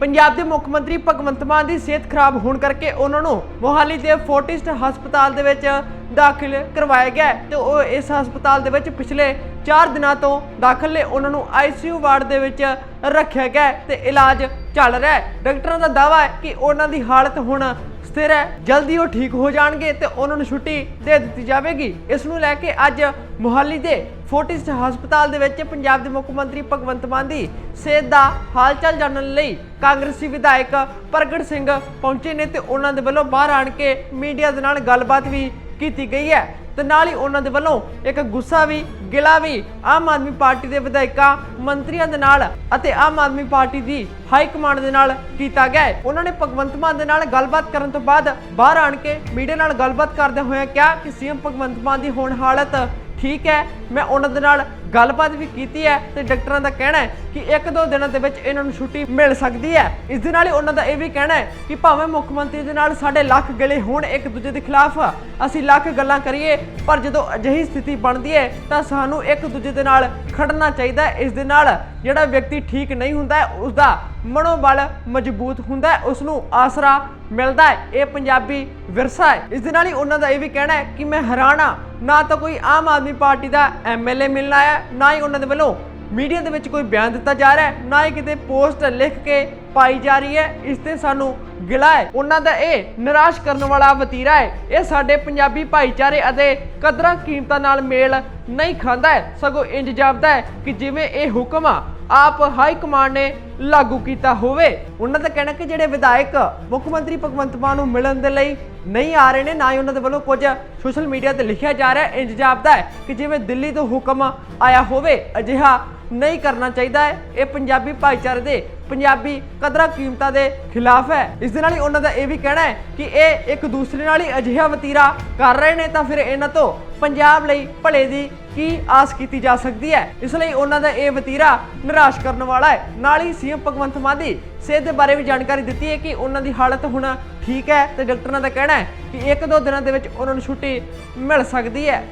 ਪੰਜਾਬ ਦੇ ਮੁੱਖ ਮੰਤਰੀ ਭਗਵੰਤ ਮਾਨ ਦੀ ਸਿਹਤ ਖਰਾਬ ਹੋਣ ਕਰਕੇ ਉਹਨਾਂ ਨੂੰ ਮੋਹਾਲੀ ਦੇ ਫੋਰਟਿਸਟ ਹਸਪਤਾਲ ਦੇ ਵਿੱਚ ਦਾਖਲ ਕਰਵਾਇਆ ਗਿਆ ਹੈ ਤੇ ਉਹ ਇਸ ਹਸਪਤਾਲ ਦੇ ਵਿੱਚ ਪਿਛਲੇ 4 ਦਿਨਾਂ ਤੋਂ ਦਾਖਲ ਨੇ। ਉਹਨਾਂ ਨੂੰ ਆਈਸੀਯੂ ਵਾਰਡ ਦੇ ਵਿੱਚ ਰੱਖਿਆ ਗਿਆ ਹੈ ਤੇ ਇਲਾਜ ਚੱਲ ਰਿਹਾ ਹੈ। ਡਾਕਟਰਾਂ ਦਾ ਦਾਅਵਾ ਹੈ ਕਿ ਉਹਨਾਂ ਦੀ ਹਾਲਤ ਹੁਣ ਸਥਿਰ ਹੈ। ਜਲਦੀ ਉਹ ਠੀਕ ਹੋ ਜਾਣਗੇ ਤੇ ਉਹਨਾਂ ਨੂੰ ਛੁੱਟੀ ਦੇ ਦਿੱਤੀ ਜਾਵੇਗੀ। ਇਸ ਨੂੰ ਲੈ ਕੇ ਅੱਜ ਮੁਹਾਲੀ ਦੇ ਫੋਰਟਿਸ ਹਸਪਤਾਲ ਦੇ ਵਿੱਚ ਪੰਜਾਬ ਦੇ ਮੁੱਖ ਮੰਤਰੀ ਭਗਵੰਤ ਮਾਨ ਦੀ ਸਿਹਤ ਦਾ ਹਾਲਚਾਲ ਜਾਣਨ ਲਈ ਕਾਂਗਰਸੀ ਵਿਧਾਇਕ ਪ੍ਰਗਟ ਸਿੰਘ ਪਹੁੰਚੇ ਨੇ ਤੇ ਉਹਨਾਂ ਦੇ ਵੱਲੋਂ ਬਾਹਰ ਆਣ ਕੇ ਮੀਡੀਆ ਦੇ ਨਾਲ ਗੱਲਬਾਤ ਵੀ ਕੀਤੀ ਗਈ ਹੈ। ਤੇ ਨਾਲ ਹੀ ਉਹਨਾਂ ਦੇ ਵੱਲੋਂ ਇੱਕ ਗੁੱਸਾ ਵੀ, ਗਿਲਾ ਵੀ ਆਮ ਆਦਮੀ ਪਾਰਟੀ ਦੇ ਵਿਧਾਇਕਾਂ, ਮੰਤਰੀਆਂ ਦੇ ਨਾਲ ਅਤੇ ਆਮ ਆਦਮੀ ਪਾਰਟੀ ਦੀ ਹਾਈ ਕਮਾਂਡ ਦੇ ਨਾਲ ਕੀਤਾ ਗਿਆ ਉਹਨਾਂ ਨੇ ਭਗਵੰਤ ਮਾਨ ਦੇ ਨਾਲ ਗੱਲਬਾਤ ਕਰਨ ਤੋਂ ਬਾਅਦ ਬਾਹਰ ਆਣ ਕੇ ਮੀਡੀਆ ਨਾਲ ਗੱਲਬਾਤ ਕਰਦੇ ਹੋਏ ਕਿਹਾ ਕਿ ਸੀਐਮ ਭਗਵੰਤ ਮਾਨ ਦੀ ਹੁਣ ਹਾਲਤ ਠੀਕ ਹੈ, ਮੈਂ ਉਹਨਾਂ ਦੇ ਨਾਲ ਗੱਲਬਾਤ ਵੀ ਕੀਤੀ ਹੈ ਤੇ ਡਾਕਟਰਾਂ ਦਾ ਕਹਿਣਾ ਹੈ ਕਿ ਇੱਕ ਦੋ ਦਿਨਾਂ ਦੇ ਵਿੱਚ ਇਹਨਾਂ ਨੂੰ ਛੁੱਟੀ ਮਿਲ ਸਕਦੀ ਹੈ। ਇਸ ਦੇ ਨਾਲ ਹੀ ਉਹਨਾਂ ਦਾ ਇਹ ਵੀ ਕਹਿਣਾ ਹੈ ਕਿ ਭਾਵੇਂ ਮੁੱਖ ਮੰਤਰੀ ਦੇ ਨਾਲ ਸਾਡੇ ਲੱਖ ਗਲੇ ਹੋਣ ਇੱਕ ਦੂਜੇ ਦੇ ਖਿਲਾਫ, ਅਸੀਂ ਲੱਖ ਗੱਲਾਂ ਕਰੀਏ, ਪਰ ਜਦੋਂ ਅਜਿਹੀ ਸਥਿਤੀ ਬਣਦੀ ਹੈ ਤਾਂ ਸਾਨੂੰ ਇੱਕ ਦੂਜੇ ਦੇ ਨਾਲ ਖੜਨਾ ਚਾਹੀਦਾ ਇਸ ਦੇ ਨਾਲ ਜਿਹੜਾ ਵਿਅਕਤੀ ਠੀਕ ਨਹੀਂ ਹੁੰਦਾ ਹੈ, ਉਸ ਦਾ ਮਨੋਬਲ ਮਜ਼ਬੂਤ ਹੁੰਦਾ ਹੈ ਉਸ ਨੂੰ ਆਸਰਾ ਮਿਲਦਾ ਹੈ। ਇਹ ਪੰਜਾਬੀ ਵਿਰਸਾ ਹੈ। ਇਸ ਦੇ ਨਾਲ ਹੀ ਉਹਨਾਂ ਦਾ ਇਹ ਵੀ ਕਹਿਣਾ ਹੈ ਕਿ ਮੈਂ ਹੈਰਾਨ ਹਾਂ। ਨਾ ਤਾਂ ਕੋਈ ਆਮ ਆਦਮੀ ਪਾਰਟੀ ਦਾ ਐਮਐਲਏ ਮਿਲਣਾ ਆਇਆ ਨਾ ਹੀ ਉਹਨਾਂ ਦੇ ਵੱਲੋਂ ਮੀਡੀਆ ਦੇ ਵਿੱਚ ਕੋਈ ਬਿਆਨ ਦਿੱਤਾ ਜਾ ਰਿਹਾ ਹੈ, ਨਾ ਹੀ ਕਿਤੇ ਪੋਸਟ ਲਿਖ ਕੇ ਪਾਈ ਜਾ ਰਹੀ ਹੈ। ਇਸ ਤੇ ਸਾਨੂੰ ਗਿਲਾ ਹੈ। ਉਹਨਾਂ ਦਾ ਇਹ ਨਿਰਾਸ਼ ਕਰਨ ਵਾਲਾ ਵਤੀਰਾ ਹੈ। ਇਹ ਸਾਡੇ ਪੰਜਾਬੀ ਭਾਈਚਾਰੇ ਅਤੇ ਕਦਰਾਂ ਕੀਮਤਾਂ ਨਾਲ ਮੇਲ ਨਹੀਂ ਖਾਂਦਾ ਹੈ। ਸਗੋਂ ਇੰਜ ਜਾਪਦਾ ਹੈ ਕਿ ਜਿਵੇਂ ਇਹ ਹੁਕਮ ਆ ਆਪ ਹਾਈ ਕਮਾਂਡ ਨੇ ਲਾਗੂ ਕੀਤਾ ਹੋਵੇ। ਉਹਨਾਂ ਦਾ ਕਹਿਣਾ ਕਿ ਜਿਹੜੇ ਵਿਧਾਇਕ ਮੁੱਖ ਮੰਤਰੀ ਭਗਵੰਤ ਮਾਨ ਨੂੰ ਮਿਲਣ ਦੇ ਲਈ ਨਹੀਂ ਆ ਰਹੇ ਨੇ, ਨਾ ਹੀ ਉਹਨਾਂ ਦੇ ਵੱਲੋਂ ਕੁਝ ਸੋਸ਼ਲ ਮੀਡੀਆ ਤੇ ਲਿਖਿਆ ਜਾ ਰਿਹਾ ਹੈ। ਇੰਜ ਜਾਪਦਾ ਹੈ ਕਿ ਜਿਵੇਂ ਦਿੱਲੀ ਤੋਂ ਹੁਕਮ ਆਇਆ ਹੋਵੇ, ਅਜਿਹਾ ਨਹੀਂ ਕਰਨਾ ਚਾਹੀਦਾ ਹੈ। ਇਹ ਪੰਜਾਬੀ ਭਾਈਚਾਰੇ ਦੇ ਪੰਜਾਬੀ ਕਦਰਾਂ ਕੀਮਤਾਂ ਦੇ ਖਿਲਾਫ ਹੈ। ਇਸ ਦੇ ਨਾਲ ਹੀ ਉਹਨਾਂ ਦਾ ਇਹ ਵੀ ਕਹਿਣਾ ਹੈ ਕਿ ਇਹ ਇੱਕ ਦੂਸਰੇ ਨਾਲ ਹੀ ਅਜਿਹਾ ਵਤੀਰਾ ਕਰ ਰਹੇ ਨੇ, ਤਾਂ ਫਿਰ ਇਹਨਾਂ ਤੋਂ ਪੰਜਾਬ ਲਈ ਭਲੇ ਦੀ ਕੀ ਆਸ ਕੀਤੀ ਜਾ ਸਕਦੀ ਹੈ? ਇਸ ਲਈ ਉਹਨਾਂ ਦਾ ਇਹ ਵਤੀਰਾ ਨਿਰਾਸ਼ ਕਰਨ ਵਾਲਾ ਹੈ। ਨਾਲ ਹੀ ਸੀਐਮ ਭਗਵੰਤ ਮਾਨ ਦੀ ਸਿਹਤ ਦੇ ਬਾਰੇ ਵੀ ਜਾਣਕਾਰੀ ਦਿੱਤੀ ਹੈ ਕਿ ਉਹਨਾਂ ਦੀ ਹਾਲਤ ਹੁਣ ਠੀਕ ਹੈ ਤੇ ਡਾਕਟਰਾਂ ਦਾ ਕਹਿਣਾ ਹੈ ਕਿ ਇੱਕ ਦੋ ਦਿਨਾਂ ਦੇ ਵਿੱਚ ਉਹਨਾਂ ਨੂੰ ਛੁੱਟੀ ਮਿਲ ਸਕਦੀ ਹੈ।